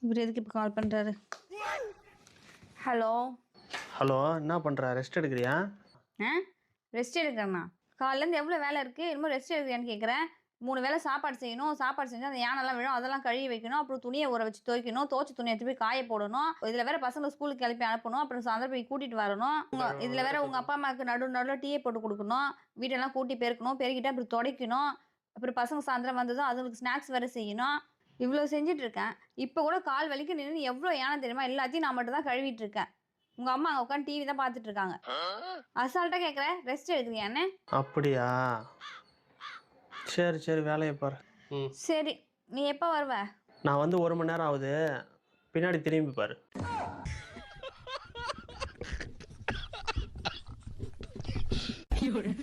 இவர் எதுக்கு இப்போ கால் பண்ணுறாரு ஹலோ ஹலோ என்ன பண்ணுற ரெஸ்ட் எடுக்கிறியா? ஆ? ரெஸ்ட் எடுக்கிறேண்ணா. காலையிலேருந்து எவ்வளோ வேலை இருக்குது என்னமோ ரெஸ்ட் எடுக்கிறியான்னு கேட்குறேன் மூணு வேளை சாப்பாடு செய்யணும். சாப்பாடு செஞ்சு அந்த யானெல்லாம் விழும். அதெல்லாம் கழுவி வைக்கணும். அப்புறம் துணியை ஊற வச்சு துவைக்கணும். துவைச்ச துணியை எடுத்து போய் காய போடணும். இதில் வேற பசங்க ஸ்கூலுக்கு கிளப்பி அனுப்பணும். அப்புறம் சாயந்தரம் போய் கூட்டிட்டு வரணும். உங்க- இதுல வேற உங்க அப்பா அம்மாவுக்கு நடு நடுவில் டீயை போட்டு கொடுக்கணும். வீடெல்லாம் கூட்டி பெருக்கணும். பெருக்கிட்டு அப்புறம் துடைக்கணும். அப்புறம் பசங்க சாயந்தரம் வந்ததும் அதுங்களுக்கு ஸ்நாக்ஸ் வேற செய்யணும். இவ்வளோ செஞ்சுட்டு இருக்கேன் இப்போ கூட கால் வலிக்கு நின்று எவ்வளோ யானை தெரியுமா? எல்லாத்தையும் நான் மட்டும் தான் கழுவிட்டு இருக்கேன் உங்க அம்மா அங்கே உட்காந்து டிவி தான் பார்த்துட்டு இருக்காங்க அசால்ட்டாக கேட்குறேன் ரெஸ்ட் எடுக்கிறியான்னு அப்படியா? சரி சரி வேலையை பாரு. சரி நீ எப்போ வருவ? நான் வந்து ஒரு மணி நேரம் ஆகுது. பின்னாடி திரும்பி பாரு.